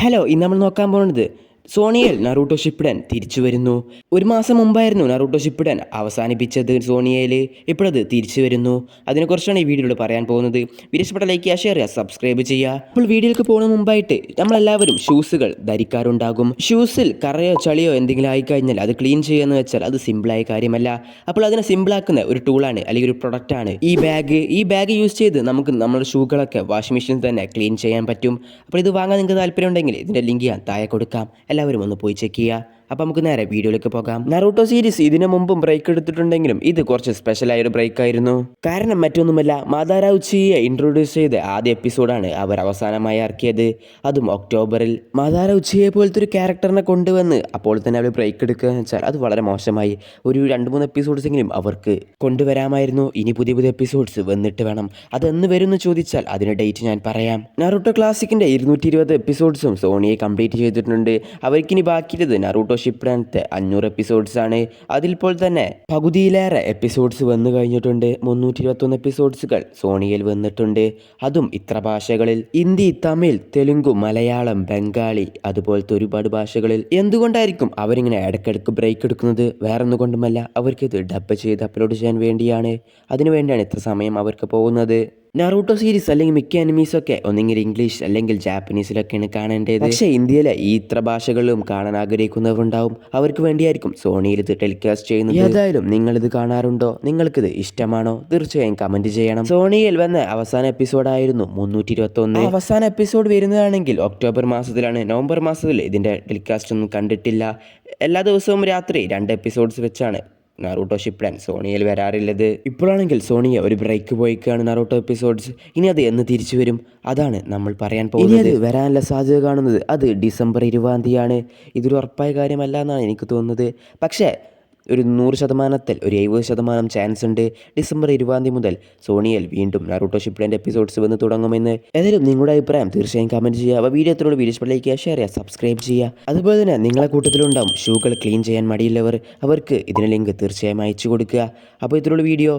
Hello ഇന്ന് നമ്മൾ നോക്കാൻ പോകുന്നത് സോണിയയിൽ നറൂട്ടോ ഷിപ്പിഡൻ തിരിച്ചു വരുന്നു. ഒരു മാസം മുമ്പായിരുന്നു നറൂട്ടോ ഷിപ്പിഡൻ അവസാനിപ്പിച്ചത് സോണിയയിൽ ഇപ്പോഴത് തിരിച്ചു വരുന്നു. അതിനെക്കുറിച്ചാണ് ഈ വീഡിയോയിൽ പറയാൻ പോകുന്നത്. വിരക്ഷപ്പെട്ട ലൈക്ക് ചെയ്യുക ഷെയർ ചെയ്യുക സബ്സ്ക്രൈബ് ചെയ്യുക. അപ്പോൾ വീഡിയോയിലേക്ക് പോകുന്ന മുമ്പായിട്ട് നമ്മളെല്ലാവരും ഷൂസുകൾ ധരിക്കാറുണ്ടാകും. ഷൂസിൽ കറയോ ചളിയോ എന്തെങ്കിലും ആയിക്കഴിഞ്ഞാൽ അത് ക്ലീൻ ചെയ്യുക വെച്ചാൽ അത് സിമ്പിളായ കാര്യമല്ല. അപ്പോൾ അതിനെ സിമ്പിളാക്കുന്ന ഒരു ടൂളാണ് അല്ലെങ്കിൽ ഒരു പ്രൊഡക്റ്റാണ് ഈ ബാഗ് ഈ ബാഗ് യൂസ് ചെയ്ത് നമുക്ക് നമ്മുടെ ഷൂകളൊക്കെ വാഷിംഗ് മെഷീനിൽ തന്നെ ക്ലീൻ ചെയ്യാൻ പറ്റും. അപ്പോൾ ഇത് വാങ്ങാൻ നിങ്ങൾക്ക് താല്പര്യം ഉണ്ടെങ്കിൽ ഇതിന്റെ ലിങ്ക് ഞാൻ താഴെ കൊടുക്കാം. എല്ലാവരും ഒന്ന് പോയി ചെക്ക് ചെയ്യുക. അപ്പോൾ നമുക്ക് നേരെ വീഡിയോയിലേക്ക് പോകാം. നറൂട്ടോ സീരീസ് ഇതിനു മുമ്പും ബ്രേക്ക് എടുത്തിട്ടുണ്ടെങ്കിലും ഇത് കുറച്ച് സ്പെഷ്യലായ ഒരു ബ്രേക്ക് ആയിരുന്നു. കാരണം മറ്റൊന്നുമല്ല മാതാരാ ഉച്ചയെ ഇൻട്രൊഡ്യൂസ് ചെയ്ത ആദ്യ എപ്പിസോഡാണ് അവർ അവസാനമായി ഇറക്കിയത്. അതും ഒക്ടോബറിൽ മാതാരാ ഉച്ചയെ പോലത്തെ ഒരു ക്യാരക്ടറിനെ കൊണ്ടുവന്ന് അപ്പോൾ തന്നെ അവർ ബ്രേക്ക് എടുക്കുക എന്ന് വെച്ചാൽ അത് വളരെ മോശമായി. ഒരു രണ്ട് മൂന്ന് എപ്പിസോഡ്സ് എങ്കിലും അവർക്ക് കൊണ്ടുവരാമായിരുന്നു. ഇനി പുതിയ പുതിയ എപ്പിസോഡ്സ് വന്നിട്ട് വേണം. അതെന്ന് വരുമെന്ന് ചോദിച്ചാൽ അതിന് ഡേറ്റ് ഞാൻ പറയാം. നറൂട്ടോ ക്ലാസിക്കിന്റെ ഇരുന്നൂറ്റി ഇരുപത് എപ്പിസോഡ്സും സോണിയെ കംപ്ലീറ്റ് ചെയ്തിട്ടുണ്ട്. അവർക്കിനി ബാക്കിയുള്ളത് നറൂട്ടോ ഷിപ്ഡാനത്തെ അഞ്ഞൂറ് എപ്പിസോഡ്സ് ആണ്. അതിൽപ്പോൾ തന്നെ പകുതിയിലേറെ എപ്പിസോഡ്സ് വന്നു കഴിഞ്ഞിട്ടുണ്ട്. മുന്നൂറ്റി ഇരുപത്തൊന്ന് എപ്പിസോഡ്സുകൾ സോണിയിൽ വന്നിട്ടുണ്ട്. അതും ഇത്ര ഭാഷകളിൽ. ഹിന്ദി തമിഴ് തെലുങ്ക് മലയാളം ബംഗാളി അതുപോലത്തെ ഒരുപാട് ഭാഷകളിൽ. എന്തുകൊണ്ടായിരിക്കും അവരിങ്ങനെ ഇടയ്ക്കിടയ്ക്ക് ബ്രേക്ക് എടുക്കുന്നത്? വേറെ ഒന്നുകൊണ്ടുമല്ല അവർക്കിത് ഡബ് ചെയ്ത് അപ്ലോഡ് ചെയ്യാൻ വേണ്ടിയാണ്. അതിനുവേണ്ടിയാണ് ഇത്ര സമയം അവർക്ക് പോകുന്നത്. നറൂട്ടോ സീരീസ് അല്ലെങ്കിൽ മിക്ക അനിമീസ് ഒക്കെ ഒന്നെങ്കിൽ ഇംഗ്ലീഷ് അല്ലെങ്കിൽ ജാപ്പനീസിലൊക്കെയാണ് കാണേണ്ടത്. പക്ഷേ ഇന്ത്യയിലെ ഈ ഇത്ര ഭാഷകളിലും കാണാൻ ആഗ്രഹിക്കുന്നവരുണ്ടാവും. അവർക്ക് വേണ്ടിയായിരിക്കും സോണിയിൽ ഇത് ടെലികാസ്റ്റ് ചെയ്യുന്നത്. ഏതായാലും ഇത് കാണാറുണ്ടോ? നിങ്ങൾക്കിത് ഇഷ്ടമാണോ? തീർച്ചയായും കമന്റ് ചെയ്യണം. സോണിയിൽ വന്ന അവസാന എപ്പിസോഡായിരുന്നു മുന്നൂറ്റി ഇരുപത്തി ഒന്ന് അവസാന എപ്പിസോഡ് വരുന്നതാണെങ്കിൽ ഒക്ടോബർ മാസത്തിലാണ്. നവംബർ മാസത്തിൽ ഇതിന്റെ ടെലികാസ്റ്റ് ഒന്നും കണ്ടിട്ടില്ല. എല്ലാ ദിവസവും രാത്രി രണ്ട് എപ്പിസോഡ്സ് വെച്ചാണ് നറൂട്ടോ ഷിപ്ഡൻ സോണിയിൽ വരാറില്ലത്. ഇപ്പോഴാണെങ്കിൽ സോണിയ ഒരു ബ്രേക്ക് പോയിക്കാണ് നാറൂട്ടോ എപ്പിസോഡ്സ് ഇനി അത് എന്ന് തിരിച്ചു വരും? അതാണ് നമ്മൾ പറയാൻ പോകുന്നത് അത് വരാനുള്ള സാധ്യത കാണുന്നത് അത് ഡിസംബർ ഇരുപതാം തീയതിയാണ്. ഇതൊരു ഉറപ്പായ കാര്യമല്ല എന്നാണ് എനിക്ക് തോന്നുന്നത്. പക്ഷേ ഒരു നൂറ് ശതമാനത്തിൽ ഒരു എഴുപത് ശതമാനം ചാൻസ് ഉണ്ട് ഡിസംബർ ഇരുപതാം തീയതി മുതൽ സോണിയൽ വീണ്ടും നാറൂട്ടോ ഷിപ്ഡന്റെ എപ്പിസോഡ്സ് വന്ന് തുടങ്ങുമെന്ന്. ഏതായാലും നിങ്ങളുടെ അഭിപ്രായം തീർച്ചയായും കമന്റ് ചെയ്യുക. അപ്പോൾ വീഡിയോ എത്രയോട് വീഡിയോ ചെയ്യുക ഷെയർ ചെയ്യുക സബ്സ്ക്രൈബ് ചെയ്യുക. അതുപോലെ തന്നെ നിങ്ങളെ കൂട്ടത്തിലുണ്ടാവും ഷൂകൾ ക്ലീൻ ചെയ്യാൻ മടിയുള്ളവർ. അവർക്ക് ഇതിന് ലിങ്ക് തീർച്ചയായും അയച്ചു കൊടുക്കുക. അപ്പോൾ ഇത്രയുള്ള വീഡിയോ